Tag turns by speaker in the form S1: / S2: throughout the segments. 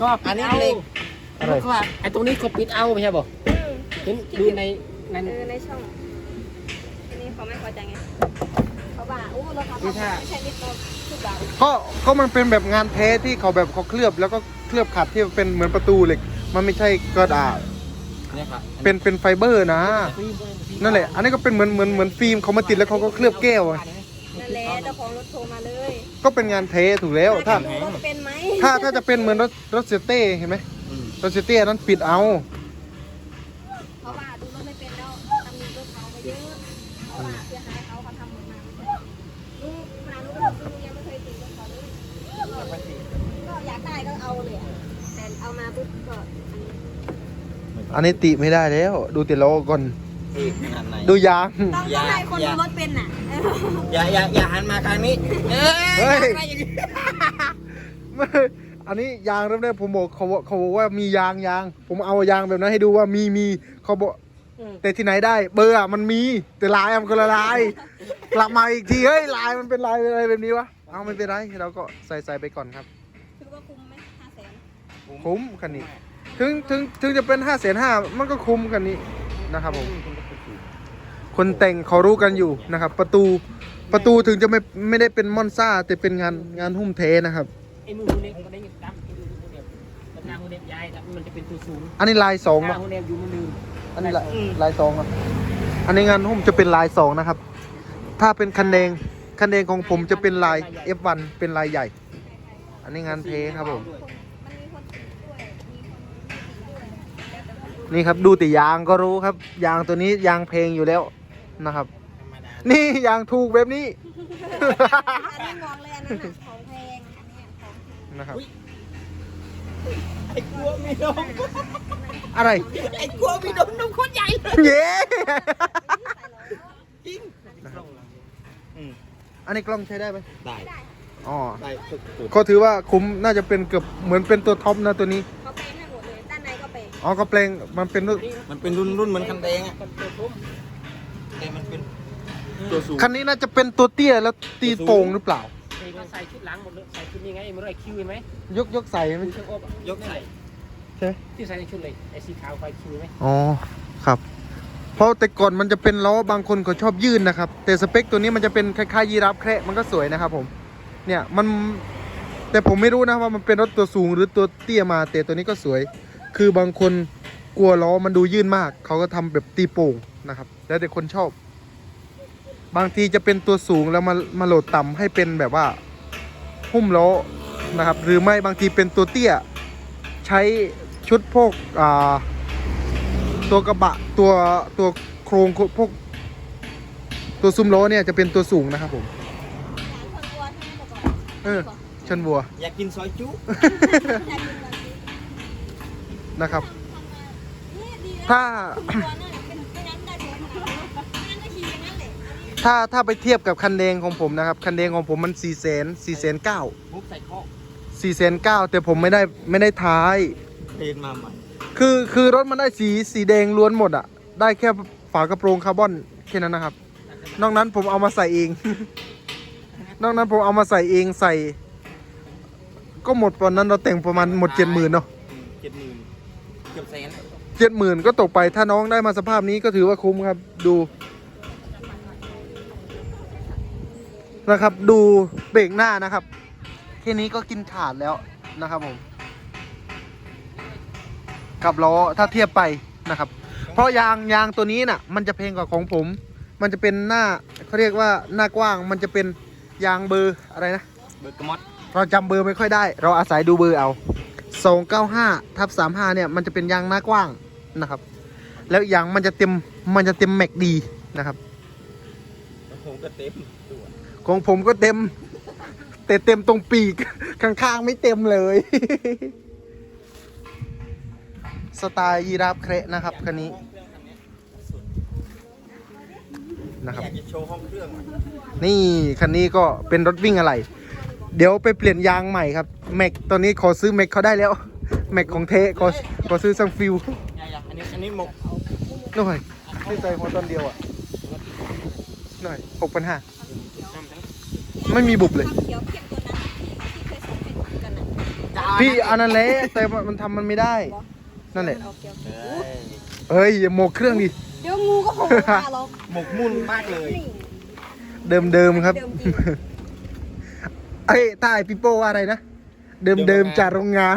S1: ก็
S2: อันนี้
S1: ปิด
S2: เหล็ก
S1: เอาแล้วก็ว่าไอ้ตรงนี้ก็ปิดเอาไม่ใช่บอก
S3: อืม
S1: เห็นดูในใน
S3: เออในช่องทีนี้เขาไม่พอใจไงเขาว่าโอ้เราทำไม่ใช่นิดเดียวทุกอย่าง
S2: ก็ก็มันเป็นแบบงานแท้ที่เขาแบบเขาเคลือบ แล้วก็เคลือบขัดที่เป็นเหมือนประตูเหล็ก มันไม่ใช่กระดาษ
S1: เนี่ยครับ
S2: เป็นเป็นไฟเบอร์นะ นั่นแหละ อันนี้ก็เป็นเหมือนเหมือนเหมือนฟิล์มเขามาติดแล้วเขาก็เคลือบแก้วอะ
S3: นั่นแหละเจ้าของรถโทรมาเลย
S2: ก็เป็นงานเทถูกแล้วถ้า
S3: ดูรถเป็นไหม
S2: ถ้าถ้าจะเป็นเหมือนรถรถเซเต้เห็นไหมรถเซเต้นั้นปิดเอา
S3: เพราะว่าดูรถไม่เป็นแล้วทำมีรถเขาไปเยอะเพราะว่าเสียหายเขาเขาทำหมดมาลูกขนาดลูกลูกยังไม่เคยตีรถเขาเลยก็อยากได้ก็เอาเลยอะแต่เอามาปุ๊บก็อันนี้
S2: อันนี้ติไม่ได้แล้ว ดูแต่ล้อก่อน
S4: ที่ขนาดไหน
S2: ดูยาง
S3: ต้อง
S4: อย่า
S3: ต้องให้คน
S4: อย่า
S3: ดูรถเป็นน่ะเออ
S4: อย่าอย่าอย่าหันมาทางนี้ เอ้
S2: เฮ้ย
S4: อะไรอย่างนี้
S2: ไม่อันนี้ยางเริ่มแรกผมบอกเขาบอกเขาบอกว่ามียางยาง ผมเอายางแบบนั้นให้ดูว่ามีมีเขาบอกแต่ที่ไหนได้ เบอร์อะมันมี แต่ลายอะมันก็ละลายกลับมาอีกทีเฮ้ยลายมันเป็นลายอะไรแบบนี้วะเอาไม่เป็นไรเราก็ใส่ใส่ไปก่อนครับ
S3: ถือว่าคุ้มไหมห้าแสน
S2: คุ้มคันนี้ ถึงถึงถึงจะเป็นห้าแสนห้ามันก็คุ้มคันนี้นะครับผม คนแต่งเขารู้กันอยู่นะครับ ประตูประตูถึงจะไม่ไม่ได้เป็นมอนซ่าแต่เป็นงานงานหุ้มเทนะครับ
S1: ไอ้มือหูเน็บก็ได้ยินตามไอ้มือหูเน็บแต่หน้าหูเน็บย้ายแล้วมันจะเป็นตัวสูง
S2: อันนี้ลายสอง
S1: หน้า
S2: เนาะ
S1: หูเน็บอยู่มือนึง
S2: อันนี้ลายลายสองอะอันนี้งานหุ้มจะเป็นลายสองนะครับ ถ้าเป็นคันแดงคันแดงของผมจะเป็นลาย F1 เป็นลายใหญ่ อันนี้งานเทครับผม
S3: มันมีคนติดด้วยมีคนไม่ติดด้วยแล้วแต่คน
S2: นี่ครับดูแต่ยางก็รู้ครับ ยางตัวนี้ยางเพลงอยู่แล้ว นะครับ
S4: ธรรมดา
S2: นี่ยางถูกแบบนี้
S3: อันนี้บอกเลยอันนั้นน่ะของแพงอันเนี้ยของแพง
S2: นะครับ
S4: ไอ้กลัวมีนม
S2: อะไร
S4: ไอ้กลัวมีนมนมโคตรใหญ่เลย
S2: เย้
S4: จริง
S2: อันนี้กล้องใช้ได้ไหม
S4: ได้
S2: อ๋อ
S4: ได้สุด
S2: ก็ถือว่าคุ้มน่าจะเป็นเกือบเหมือนเป็นตัวท็อปนะตัวนี้
S3: เขาแปลงให้หมดเลยด้านในก็แปลง
S2: อ๋อก็แปลงมันเป็นรุ่น
S4: ๆมันเป็นรุ่นรุ่นเหมือนคันแดงอะ
S1: ตัว
S4: สูง
S2: คันนี้น่าจะเป็นตัวเตี้ยแล้วตีโป่งหรือเปล่า
S1: เองก็ใส่ชุดหลังหมดเลยใส่ชุดนี้ไงมันไรคิวเห็นไหม
S2: ยกยกใส่ไหม
S1: ดูเครื่องอบอะ
S4: ยกใส่
S2: ใช่ไหม
S1: ที่ใส่ในชุดเลยไอ้สีขาวไฟคิวไหม
S2: อ๋อครับ เพราะแต่ก่อนมันจะเป็นล้อบางคนเขาชอบยื่นนะครับ แต่สเปคตัวนี้มันจะเป็นคล้ายๆยีราฟแคระมันก็สวยนะครับผมเนี่ยมันแต่ผมไม่รู้นะว่ามันเป็นรถตัวสูงหรือตัวเตี้ยมาแต่ตัวนี้ก็สวย คือบางคนกลัวล้อมันดูยื่นมาก เขาก็ทำแบบตีโป่งนะครับ แล้วแต่คนชอบ บางทีจะเป็นตัวสูงแล้วมามาโหลดต่ำให้เป็นแบบว่าหุ้มล้อนะครับ หรือไม่บางทีเป็นตัวเตี้ย ใช้ชุดพวกอ่าตัวกระบะตัวตัวโครงพวกตัวซุ้มล้อเนี่ยจะเป็นตัวสูงนะครับผม
S3: คนกลัวที่ไม่ประกอบ
S2: เออชนวัว
S4: อยากกินซอยจุ
S3: อยากกินวันนี้
S2: นะครับ
S3: เนี่ยดีนะ
S2: ถ้า ถ้าถ้าไปเทียบกับคันแดงของผมนะครับ คันแดงของผมมัน4ี่แสนสี่แสนเก้า
S1: มุกใส่ข้อ
S2: สี่แสนเก้าแต่ผมไม่ได้ไม่ได้ท้าย
S4: เพลนมาใหม่
S2: คือคือรถมันได้สีสีแดงล้วนหมดอะได้แค่ฝากระโปรงคาร์บอนแค่นั้นนะครับ นอกนั้นผมเอามาใส่เอง นอกนั้นผมเอามาใส่เองใส่ ก็หมดตอนนั้นเราแต่งประมาณหมดเจ็ดหมื่นเนาะ
S4: เจ็ดหมื่นเกือบแสน
S2: เจ็ดหมื่นก็ตกไปถ้าน้องได้มาสภาพนี้ก็ถือว่าคุ้มครับ ดู นะครับ ดูเบรกหน้านะครับแค่นี้ก็กินขาดแล้วนะครับผมกับล้อถ้าเทียบไปนะครับ เพราะยางยางตัวนี้น่ะ มันจะเพลงกว่าของผม มันจะเป็นหน้าเขาเรียกว่าหน้ากว้าง มันจะเป็นยางเบอร์อะไรนะ
S4: เบิร์กมอด
S2: เราจำเบอร์ไม่ค่อยได้ เราอาศัยดูเบอร์เอา295ทับ35เนี่ยมันจะเป็นยางหน้ากว้างนะครับ แล้วยางมันจะเต็มมันจะเต็มแม็กดีนะครับ
S4: แล้วผมก็เต็มตัว
S2: ของผมก็เต็ม แต่เต็มตรงปีก ข้างๆไม่เต็มเลย สไตล์ยีราฟเคระนะครับคันนี้นะครับ
S4: อยากจะโชว์ห้องเครื่องอะ
S2: นี่คันนี้ก็เป็นรถวิ่งอะไร เดี๋ยวไปเปลี่ยนยางใหม่ครับแม็กตอนนี้ขอซื้อแม็กเขาได้แล้วแม็กของเทขอขอซื้อซังฟิล
S4: อยากๆอันนี้อันนี้หมก
S2: หน่อยที่ใส่หัวตอนเดียวอะหน่อยหกพันห้า ไม่มีบุบเลย
S3: ความเขียวเข้มตัวนั้นที่เคยส่งให้ดูกันน่ะ
S2: พี่อันนั้นแหละแต่มันมันทำมันไม่ได้ นั่นแหละ
S3: โอเคโอเค
S2: เฮ้ยอย่าโมกเครื่องดิ
S3: เดี๋ยวงูก็โผล่มาหรอก
S4: หมกมุ่นมากเลย
S3: นี่
S2: เดิมเดิมๆครับ
S3: เดิมจริง
S2: เอ้ยถ้าไอพี่โป้ว่าอะไรนะ เดิมเดิมๆจากโรงงาน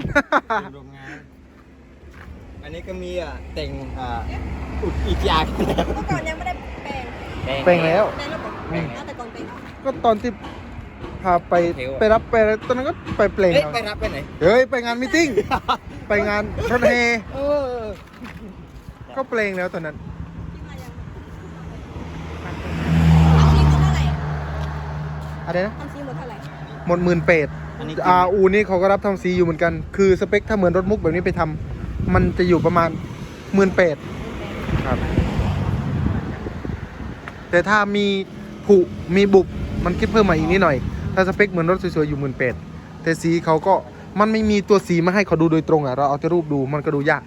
S4: โรงงาน อันนี้ก็มีอะแต่งอ่าอุดอีกอย่าง
S3: เมื่อก่อนยังไม่ได้แปลง
S2: แปลงแล้ว
S3: ในระบบแปลงแล้วแต่ก่อนแปลงแล้ว
S2: ก็ตอนที่พาไปไปรับไปอะไรตอนนั้นก็ไปเปล่ง
S4: เอ๊ะ
S2: เอา
S4: ไปรับไปไหน
S2: เฮ้ยไปงานมิทติ้ง ไปงานรถเฮ
S4: เออ
S2: ก็เปลงแล้วตอนนั้น
S3: ที่มายังทำซีหมดเท่าไหร่
S2: อะไรนะ
S3: ทำซีหมดเท่าไหร่
S2: หมดหมื่นเป็ด
S4: อันนี้
S2: อาอูนี่เขาก็รับทำสีอยู่เหมือนกัน คือสเปคถ้าเหมือนรถมุกแบบนี้ไปทำมันจะอยู่ประมาณหมื่นเป็ดครับ แต่ถ้ามีผุมีบุบ มันคิดเพิ่มมาอีกนิดหน่อย ถ้าสเปคเหมือนรถสวยๆอยู่หมื่นเป็ดแต่สีเขาก็มันไม่มีตัวสีมาให้เขาดูโดยตรงอะเราเอาแต่รูปดูมันก็ดูยาก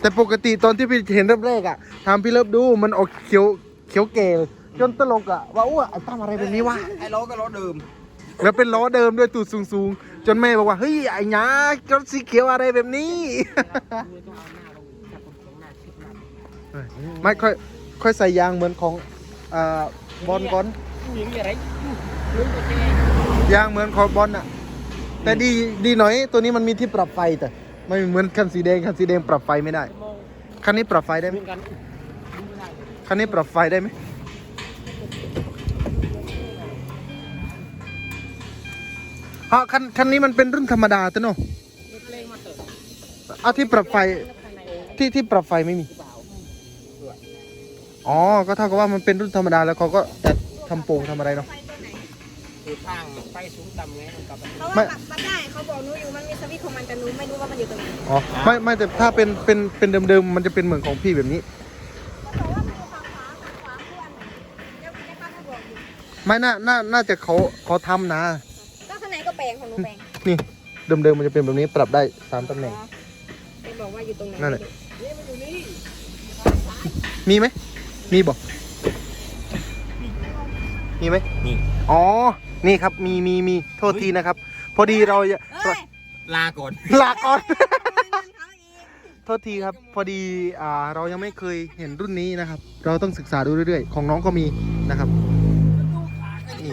S2: แต่ปกติตอนที่พี่เห็นเริ่มแรกอะทำพี่เลิฟดูมันออกเขียวเขียวเกลจนตลกอะว่าอ้วไอ้ตั้มอะไรแบบนี้วะ
S4: ไอ้ล้อก็ล้อเดิม
S2: แล้วเป็นล้อเดิมด้วยตูดสูงๆ จนแม่บอกว่าเฮ้ยไอ้หยารถสีเขียวอะไรแบบนี้
S1: มือต้องเอาหน้าลงจับคนของหน้าชิดหน้า
S2: ไม่ค่อยค่อยใส่ยางเหมือนของอ่าบอลก่อน
S1: ยิงอะไรลุงก็เจ๊
S2: ยางเหมือนของบอลอะแต่ดีดีหน่อยตัวนี้มันมีที่ปรับไฟแต่ไม่เหมือนคันสีแดงคันสีแดงปรับไฟไม่ได้คันนี้ปรับไฟได้ไหมคันนี้ปรับไฟได้ไหมฮะคันคันนี้มันเป็นรุ่นธรรมดาตัวเนาะ
S1: มีเพลงมาเติม
S2: เอที่ปรับไฟที่ที่ปรับไฟไม่มีอ๋อ ก็เท่ากับว่ามันเป็นรุ่นธรรมดาแล้วเขาก็จะ ทำโป่งทำอะไรเนาะ
S3: ไฟตัวไหน
S1: คือทางไฟสูงต่ำไงมันกลับ
S3: เพราะ
S2: ไม่
S3: ว่าปักปักได้เขาบอกหนูอยู่มันมีสวิตช์ของมันแต่หนูไม่รู้ว่ามันอยู่ตรงไหน
S2: อ๋อไม่ไม่แต่ถ้าเป็นเป็นเป็นเดิมๆมันจะเป็นเหมือนของพี่แบบนี้
S3: เขาบอกว่ามันอยู่ฝั่งขวาฝั่งขวาคืออันไหนเดี๋ยวแม่ป้าเขาบอกอยู่
S2: ไม่น่าน่าน่าจะเขาเขาทำนะ
S3: ก็ข้างในก็แปลงของหนูแปลง
S2: นี่เดิมๆมันจะเป็นแบบนี้ปรับได้สามตำแหน่ง
S3: เป็นบอกว่าอยู่ตรงไหน
S2: นั่นแหละ
S3: เนี่ยมันอยู่นี่
S2: มีไหมมีบอก มีไหม
S4: นี่
S2: อ๋อ นี่ครับ มีมีมีโทษทีนะครับ พอดีเราจะ
S3: เอ้ย
S4: ลาก่อน
S2: ลาก่อน
S3: เขาอีก
S2: โทษทีครับ พอดีอ่าเรายังไม่เคยเห็นรุ่นนี้นะครับ เราต้องศึกษาดูเรื่อยๆ ของน้องก็มีนะครับนี่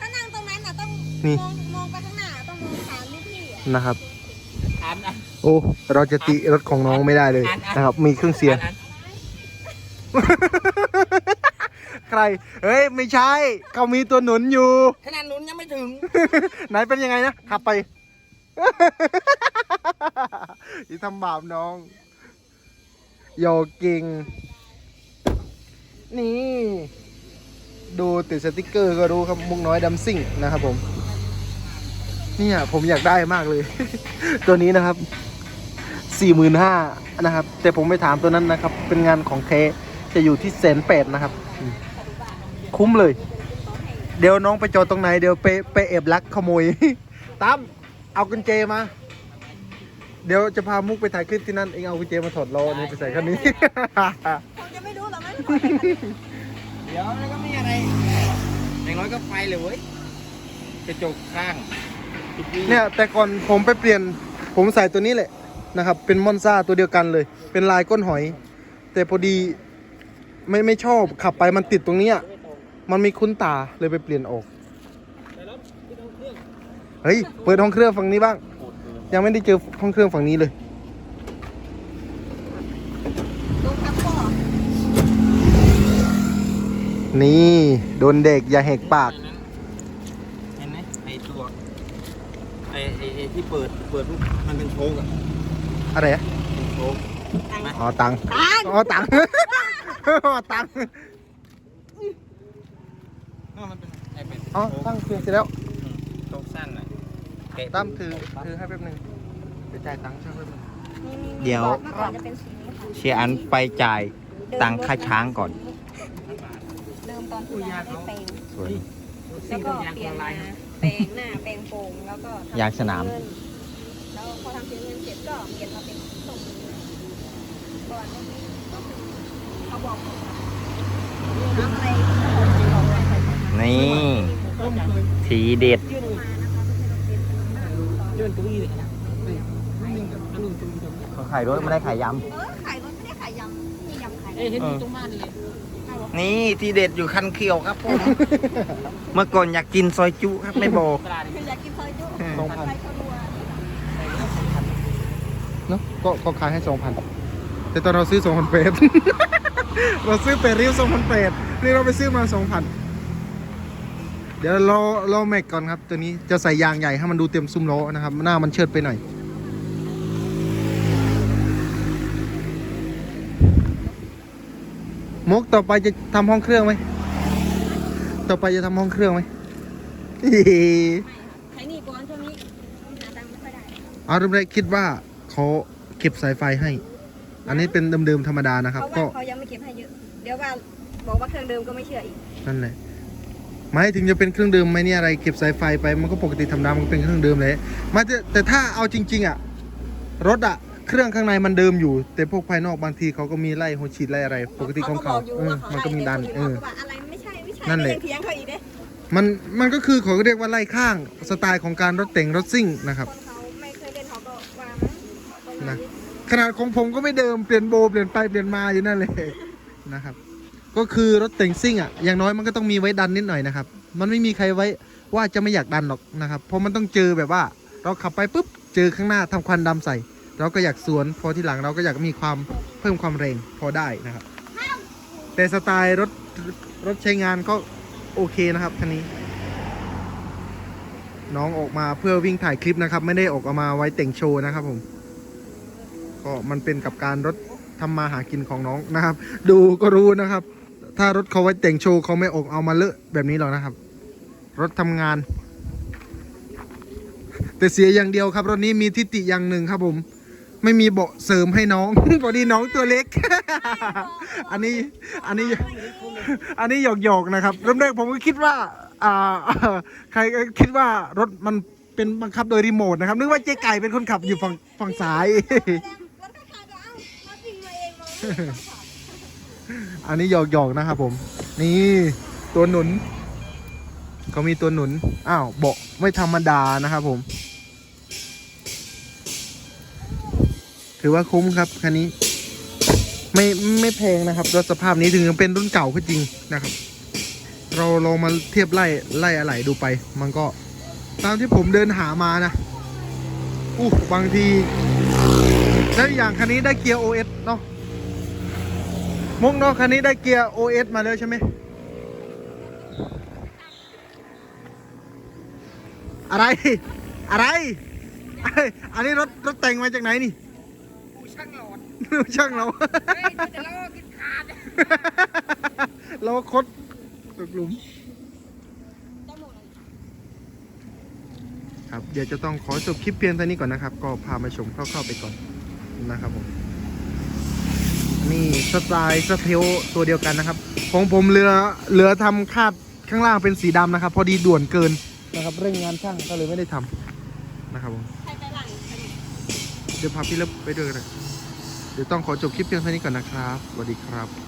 S3: ถ้านั่งตรงนั้นน่ะต้อง
S2: นี่
S3: มองมองไปข้างหน้าต้องมองผ่านลูกพี่อะ
S2: นะครับ
S1: อ่านอ่าน
S2: โอ้เราจะติรถของน้องไม่ได้เลยนะครับ มีเครื่องเสียง
S1: อ่าน
S2: ใคร เฮ้ย ไม่ใช่ เขามีตัวหนุนอยู่
S4: ขนาดนู้นยังไม่ถึง
S2: ไหนเป็นยังไงนะ ขับไปอย่าทำบาปน้อง โยเก่งนี่ ดูติดสติกเกอร์ก็รู้ครับมุกน้อยดัมซิ่งนะครับผม เนี่ยผมอยากได้มากเลย ตัวนี้นะครับสี่หมื่นห้านะครับ แต่ผมไปถามตัวนั้นนะครับ เป็นงานของเทจะอยู่ที่แสนแปดนะครับอืม คุ้มเลย เดี๋ยวน้องไปจอดตรงไหนเดี๋ยวไปไปเอบลักขโมยตั้มเอากุญแจมา เดี๋ยวจะพามุกไปถ่ายคลิปที่นั่นเองเอากุญแจมาถอดล้อนี่ไปใส่คันนี้
S3: คงจะไม่รู้หรอกมั้ง
S4: เดี๋ยวแล้วก็มีอะไรอย่างน้อยก็ไฟเลยเว้ยกระจกข้างปิดวี
S2: เนี่ยแต่ก่อนผมไปเปลี่ยนผมใส่ตัวนี้แหละนะครับ เป็นมอนซ่าตัวเดียวกันเลย เป็นลายก้นหอย แต่พอดีไม่ไม่ชอบขับไปมันติดตรงเนี้ย มันมีคุ้นตาเลยไปเปลี่ยนออก เฮ้ย เปิดห้องเครื่องฝั่งนี้บ้าง ยังไม่ได้เจอห้องเครื่องฝั่งนี้เลย
S3: ดูครับพ่อ
S2: นี่ โดนเด็กอย่าแหกปาก
S4: เห็นไหมไอตัวไอไอไอที่เปิดเปิดปุ๊บมันเป็นโชกอะ
S2: อะไรอะ
S4: เป็นโชก
S2: อ๋อตังค์
S3: ตัง
S2: อ๋อตังค์ อ๋อตังค์
S4: นั่นมันเป็นไอเป็น
S2: อ๋อ
S4: โชก
S2: ตั้งเพียงเสร็จแล้ว
S4: โชกสั้นอะแกะ
S2: ตั้มถือถือให้แป๊บหนึงไปจ่ายตังค์ช่างแป๊บหนึง
S3: นี่นี่
S4: เดี๋ยว
S3: เมื่อก่อนจะเป็นสีนี้ค่ะ
S4: เชียร์อันไปจ่ายตังค่าช้างก่อน
S3: เดิมตอนที่ยังไม่ได้แปลง
S4: สวย
S3: แล้ว
S1: สิ่ง
S3: ก็
S1: ยาง
S3: เปลี่ยน
S1: ลา
S3: มายแปลงหน้าแปลงโป่งแล้วก็ทำ
S4: ยางสนาม
S3: เงิแล้วพอทำสีเงินเสร็จก็เปลี่ยนมาเป็นส่งก่อนนี้เขาบอกน้ำอะไรเขาบอกอะไร
S4: นี่ ทีเด็ด
S3: ยื่นมานะคะ
S1: เป็นตัวอีเลยนะอันนึงกับอันนึงตัวอีตรงนี้
S4: เขาขายรถไม่ได้ขายย
S3: เออขายรถไม่ได้ขายยำนี่ยำขาย
S1: เอ้ยเห็นอยู่ตรงบ้านนี่เลยำ
S4: นี่ที่เด็ดอยู่คันเขียวครับผม เมื่อก่อนอยากกินซอยจุครับไม่บอก
S1: ตลาดนี่
S3: คืออยากกินซอยจุ
S2: สองพัน
S3: ไปเขารัว
S2: เนาะก็ก็ขายให้สองพันแต่ตอนเราซื้อสองพันเปดเราซื้อเป็ดริ้วสองพันเปดนี่เราไปซื้อมาสองพัน เดี๋ยวเราเราแม็กก่อนครับ ตัวนี้จะใส่ยางใหญ่ให้มันดูเต็มซุ้มล้อนะครับ หน้ามันเชิดไปหน่อยมุกต่อไปจะทำห้องเครื่องไหมต่อไปจะทำห้องเครื่องไหม
S3: ขายนี่ก่อนช่วงนี้หาตังค์ไม่ค่อยได้
S2: เอาเริ่มแรกคิดว่าเขาเก็บสายไฟให้ อันนี้เป็นเดิมๆธรรมดานะครับ
S3: เพราะ
S2: ก็
S3: ว่าเขายังไม่เก็บให้เยอะ เดี๋ยวว่าบอกว่าเครื่องเดิมก็ไม่เชื่ออีก
S2: นั่นแหละ หมายถึงจะเป็นเครื่องเดิมไหมเนี่ยอะไรเก็บสายไฟไปมันก็ปกติธรรมดามันก็เป็นเครื่องเดิมเลยมาแต่แต่ถ้าเอาจริง ๆอะรถอะเครื่องข้างในมันเดิมอยู่ แต่พวกภายนอกบางทีเขาก็มีไล่หัวฉีดไล่อะไร ปกติของเขา
S3: บอกอยู่
S2: เออ
S3: ว่าเขา
S2: มันก็มีดันเอ
S3: เอ
S2: อ
S3: ว่าอะไรไม่ใช่ไม่ใช่
S2: นั่นแหละ
S3: ก็ยังเถียงเขาอีกเด้
S2: มันมันก็คือเขาเรียกว่าไล่ข้างสไตล์ของการรถแต่งรถซิ่งนะครับ
S3: คนเขาไม่เคยเล่นเขาก็ว่ามั้งเขาก็อย่าง
S2: นะ
S3: นี้
S2: ขนาดของผมก็ไม่เดิมเปลี่ยนโบเปลี่ยนไปเปลี่ยนมาอยู่นั่นเลยนะครับ ก็คือรถแต่งซิ่งอะอย่างน้อยมันก็ต้องมีไว้ดันนิดหน่อยนะครับ มันไม่มีใครไว้ว่าจะไม่อยากดันหรอกนะครับ เพราะมันต้องเจอแบบว่า เราขับไปปุ๊บเจอข้างหน้าทำควันดำใส่ เราก็อยากสวนพอที่หลังเราก็อยากมีความเพิ่มความแรงพอได้นะครับ แต่สไตล์รถรถใช้งานก็โอเคนะครับคันนี้ น้องออกมาเพื่อวิ่งถ่ายคลิปนะครับ ไม่ได้ออกมาไว้แต่งโชว์นะครับผม ก็มันเป็นกับการรถทำมาหากินของน้องนะครับ ดูก็รู้นะครับ ถ้ารถเขาไว้แต่งโชว์เขาไม่ออกเอามาเลอะแบบนี้หรอกนะครับ รถทำงาน แต่เสียอย่างเดียวครับ รถนี้มีทิฏฐิอย่างหนึ่งครับผม ไม่มีเบาะเสริมให้น้องพอดีน้องตัวเล็ก อันนี้อันนี้อันนี้หยอกๆนะครับ เริ่มแรกผมก็คิดว่า อ่า ใครก็คิดว่ารถมันเป็นบังคับโดยรีโมทนะครับ นึกว่าเจ๊ไก่เป็นคนขับอยู่ฝั่งฝั่งซ้าย
S3: รถก็ขายก็เอามาจริงมาเองมา
S2: อันนี้หยอกๆนะครับผม นี่ตัวหนุนเขามีตัวหนุน อ้าวเบาะไม่ธรรมดานะครับผม ถือว่าคุ้มครับคันนี้ ไม่ไม่แพงนะครับรถสภาพนี้ถึงเป็นรุ่นเก่าก็จริงนะครับ เราลองมาเทียบไล่ไล่อะไรดูไป มันก็ตามที่ผมเดินหามานะอู้บางที แล้วอย่างคันนี้ได้เกียร์ OS เนาะ มุกเนาะคันนี้ได้เกียร์ OS มาแล้วใช่ไหม อะไร อะไร อันนี้รถรถแต่งมาจากไหนนี่
S1: ช่างหลอด
S2: ช่างเรา
S1: เฮ้ยจะล้อกินขาด
S2: เราคดตกหลุม
S3: ได้หมดเลย
S2: ครับ เดี๋ยวจะต้องขอจบคลิปเพียงเท่านี้ก่อนนะครับ ก็พามาชมคร่าวๆไปก่อนนะครับผม นี่สไตล์สเทลตัวเดียวกันนะครับ ของผมเหลือเหลือทำคาดข้างล่างเป็นสีดำนะครับ พอดีด่วนเกินนะครับ เร่งงานช่างก็เลยไม่ได้ทำนะครับผม
S3: ใครไปหลังใคร
S2: เดี๋ยวพาพี่เล็บไปด้วยกันเลยเดี๋ยวต้องขอจบคลิปเพียงเท่านี้ก่อนนะครับสวัสดีครับ